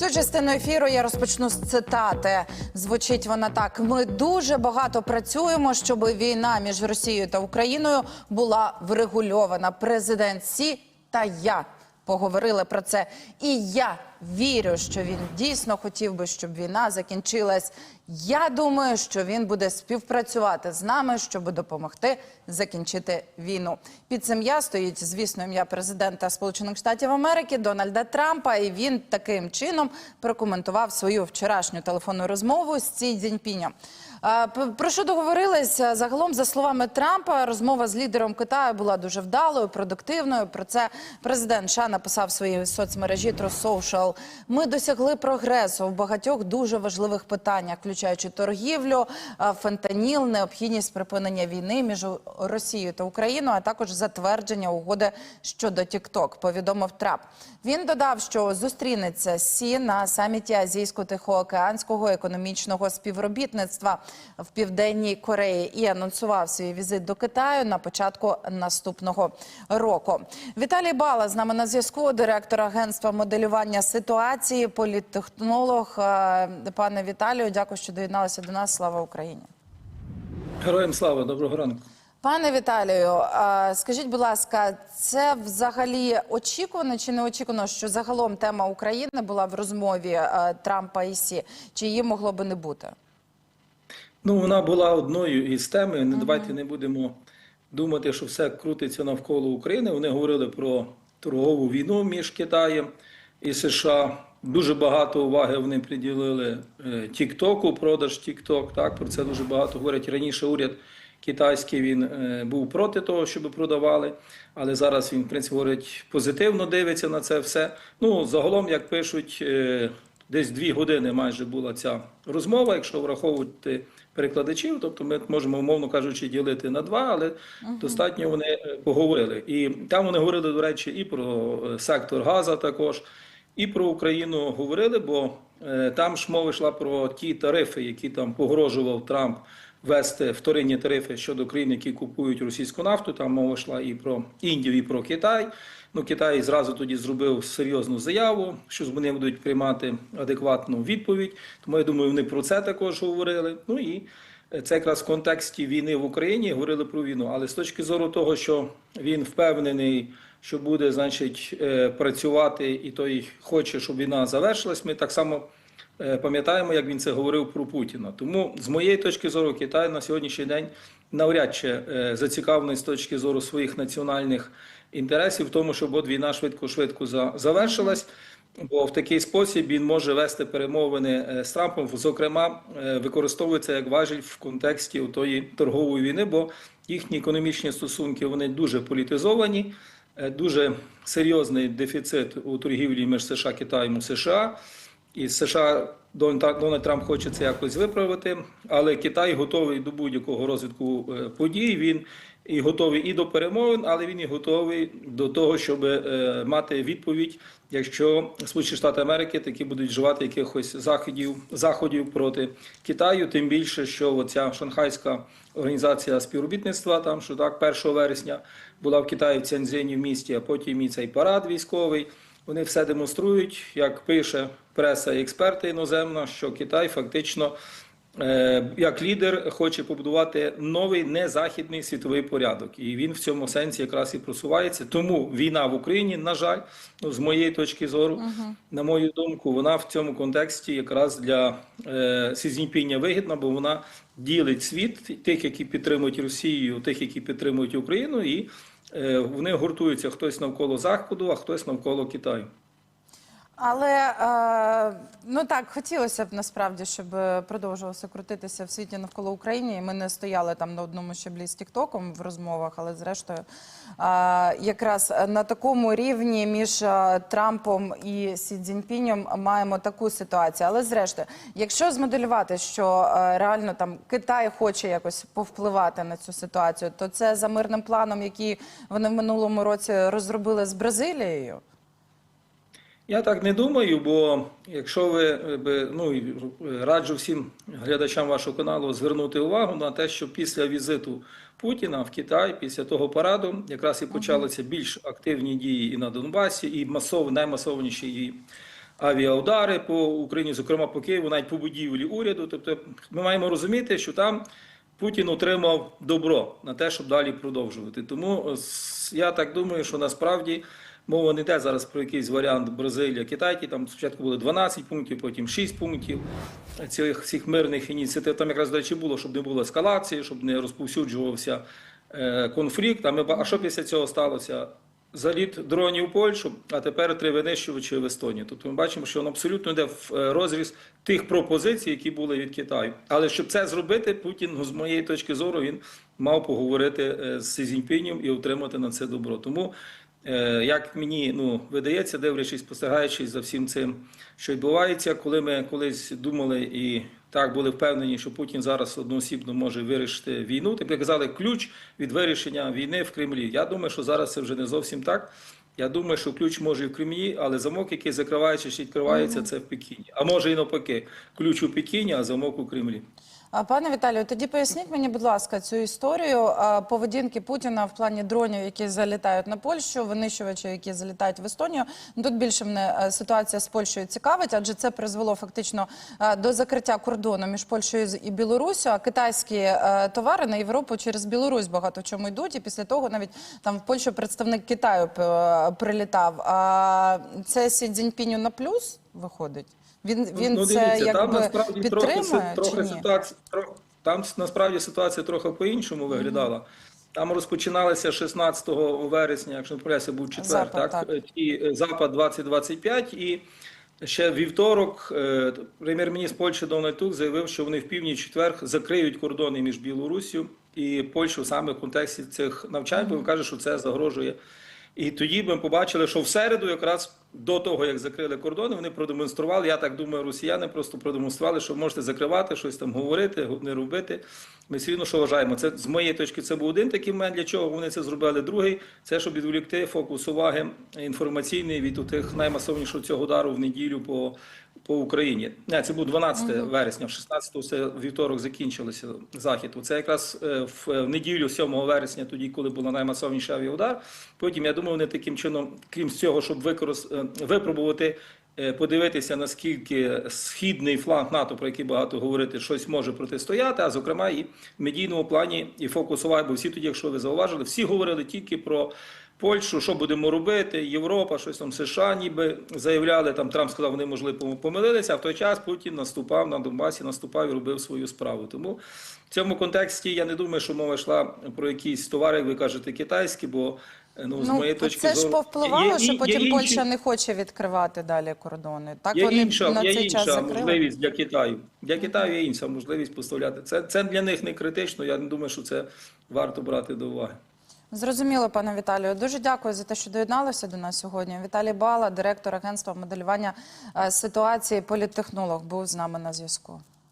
Цю частину ефіру я розпочну з цитати. Звучить вона так: ми дуже багато працюємо, щоб війна між Росією та Україною була врегульована. Президент Сі та я поговорили про це. І я вірю, що він дійсно хотів би, щоб війна закінчилась. Я думаю, що він буде співпрацювати з нами, щоб допомогти закінчити війну. Під цим я стоїть, звісно, ім'я президента Сполучених Штатів Америки Дональда Трампа. І він таким чином прокоментував свою вчорашню телефонну розмову з Ці Цзіньпінем. Про що договорилися? Загалом, за словами Трампа, розмова з лідером Китаю була дуже вдалою, продуктивною. Про це президент США написав в своїй соцмережі True. Ми досягли прогресу в багатьох дуже важливих питаннях, включаючи торгівлю, е, фентаніл, необхідність припинення війни між Росією та Україною, а також затвердження угоди щодо TikTok, повідомив Трамп. Він додав, що зустрінеться Сі на саміті Азійсько-Тихоокеанського економічного співробітництва в південній Кореї і анонсував свій візит до Китаю на початку наступного року. Віталій Бала з нами на зв'язку, директор агентства моделювання ситуації, політтехнолог. Е, Пане Віталію, дякую, що доєдналися до нас. Слава Україні. Героям слава, доброго ранку. Пане Віталію, скажіть, будь ласка, це взагалі очікувано чи не очікувано, що загалом тема України була в розмові Трампа і Сі? Чи її могло би не бути? Ну, вона була одною із тем. Не давайте не будемо думати, що все крутиться навколо України. Вони говорили про торгову війну між Китаєм і США. Дуже багато уваги вони приділили е, Тіктоку, продаж Тікток. Так про це дуже багато говорять. Раніше уряд китайський він е, був проти того, щоб продавали, але зараз він в принципі говорить позитивно дивиться на це все. Ну загалом, як пишуть. е, Десь дві години майже була ця розмова, якщо враховувати перекладачів, тобто ми можемо, умовно кажучи, ділити на два, але достатньо вони поговорили. І там вони говорили, до речі, і про сектор Газа також, і про Україну говорили, бо е, там ж мова йшла про ті тарифи, які там погрожував Трамп ввести вторинні тарифи щодо країн, які купують російську нафту. Там мова йшла і про Індію, і про Китай. Ну, Китай зразу тоді зробив серйозну заяву, що вони будуть приймати адекватну відповідь. Тому я думаю, вони про це також говорили. Ну і це якраз в контексті війни в Україні говорили про війну. Але з точки зору того, що він впевнений, що буде, значить, е, працювати, і той хоче, щоб війна завершилась. Ми так само. Е, Пам'ятаємо, як він це говорив про Путіна. Тому, з моєї точки зору, Китай на сьогоднішній день навряд чи е, зацікавлений з точки зору своїх національних інтересів в тому, щоб от війна швидко-швидко завершилась. Бо в такий спосіб він може вести перемовини з Трампом. Зокрема, використовується як важіль в контексті тої торгової війни, бо їхні економічні стосунки вони дуже політизовані, дуже серйозний дефіцит у торгівлі між США Китаєм і США. І США Дональд Трамп хоче це якось виправити, але Китай готовий до будь-якого розвитку е, подій. Він і готовий і до перемовин, але він і готовий до того, щоб е, мати відповідь, якщо Сполучені Штати Америки таки будуть вживати якихось заходів заходів проти Китаю. Тим більше, що оця шанхайська організація співробітництва, там що так 1 вересня була в Китаї в Цяньцзині в місті, а потім і цей парад військовий. Вони все демонструють, як пише преса і експерти іноземна, що Китай фактично як лідер хоче побудувати новий незахідний світовий порядок, і він в цьому сенсі якраз і просувається. Тому війна в Україні, на жаль, ну з моєї точки зору, на мою думку, вона в цьому контексті якраз для е, Сі Цзіньпіня вигідна, бо вона ділить світ тих, які підтримують Росію, тих, які підтримують Україну, і е, вони гуртуються хтось навколо Заходу, а хтось навколо Китаю. Але е, ну так хотілося б насправді, щоб продовжувалося крутитися в світі навколо України. І ми не стояли там на одному щаблі з Тіктоком в розмовах, але зрештою, е, якраз на такому рівні між е, Трампом і Сі Цзіньпінем маємо таку ситуацію. Але зрештою, якщо змоделювати, що е, реально там Китай хоче якось повпливати на цю ситуацію, то це за мирним планом, який вони в минулому році розробили з Бразилією. Я так не думаю, бо якщо ви е, ну і раджу всім глядачам вашого каналу звернути увагу на те, що після візиту Путіна в Китай, після того параду, якраз і почалися більш активні дії і на Донбасі, і масов, наймасовніші і авіаудари по Україні, зокрема по Києву, навіть по будівлі уряду. Тобто, ми маємо розуміти, що там Путін отримав добро на те, щоб далі продовжувати. Тому е, я так думаю, що насправді мова не йде зараз про якийсь варіант Бразилія, Китай, там спочатку було 12 пунктів, потім 6 пунктів цих всіх мирних ініціатив. Там якраз до речі було, щоб не було ескалації, щоб не розповсюджувався е, конфлікт. А ми а що після цього сталося? Заліт дронів у Польщу, а тепер три винищувачі в Естонії. Тобто ми бачимо, що він абсолютно йде в е, розріз тих пропозицій, які були від Китаю. Але щоб це зробити, Путін, з моєї точки зору, він мав поговорити е, з Сі Цзіньпінем і отримати на це добро. Тому, як мені ну, видається, дивлячись, спостерігаючись за всім цим, що відбувається, коли ми колись думали і так були впевнені, що Путін зараз одноосібно може вирішити війну. Тобто казали ключ від вирішення війни в Кремлі. Я думаю, що зараз це вже не зовсім так. Я думаю, що ключ може і в Кремлі, але замок, який закривається чи відкривається, це в Пекіні. А може і навпаки, ключ у Пекіні, а замок у Кремлі. Пане Віталію, тоді поясніть мені, будь ласка, цю історію поведінки Путіна в плані дронів, які залітають на Польщу, винищувачів, які залітають в Естонію. Тут більше мене е, ситуація з Польщею цікавить, адже це призвело фактично е, до закриття кордону між Польщею і Білоруссю. А китайські е, товари на Європу через Білорусь багато чому йдуть. І після того навіть там в Польщу представник Китаю прилітав. Це Сі Цзіньпіню на плюс виходить. Він він ну, це дивіться, там якби насправді трохи, підтримує чи трохи ні? ситуація, трохи, там насправді ситуація трохи по-іншому виглядала. Там розпочиналися 16 вересня, якщо не помиляюся, був четвер, Запад, так, так. Ті, е, запад 2025 і ще вівторок е, прем'єр-міністр Польщі Дональд Тук заявив, що вони в північ четвер закриють кордони між Білоруссю і Польщею саме в контексті цих навчань, бо він каже, що це загрожує. І тоді ми побачили, що в середу, якраз до того, як закрили кордони, вони продемонстрували. Я так думаю, росіяни просто продемонстрували, що можете закривати, щось там говорити, не робити. Ми все одно що вважаємо. Це з моєї точки це був один такий момент. Для чого вони це зробили? Другий це щоб відволікти фокус уваги інформаційний від тих наймасовнішого цього удару в неділю по, по Україні. Не, це був 12 вересня, 16 це вівторок закінчилося захід. Це якраз е, в, в неділю, 7 вересня, тоді, коли був наймасовніший авіаудар. Потім я думаю, вони таким чином, крім цього, щоб використ... е, випробувати. е, Подивитися, наскільки східний фланг НАТО, про який багато говорити, щось може протистояти, а зокрема і в медійному плані і фокус уваги, бо всі тоді, якщо ви зауважили, всі говорили тільки про Польщу, що будемо робити, Європа, щось там США, ніби заявляли. Там Трамп сказав, вони можливо помилилися. А в той час Путін наступав на Донбасі, наступав і робив свою справу. Тому в цьому контексті я не думаю, що мова йшла про якісь товари, як ви кажете, китайські, бо ну, з моєї точки це ж зору повпливало, є- що є потім інші- Польща не хоче відкривати далі кордони. Так Є вони інша, на є цей час інша закрили. можливість для Китаю. Для Китаю є інша можливість поставляти. Це, це для них не критично. Я не думаю, що це варто брати до уваги. Зрозуміло, пане Віталію. Дуже дякую за те, що доєдналися до нас сьогодні. Віталій Бала, директор агентства моделювання е, ситуації, політтехнолог, був з нами на зв'язку.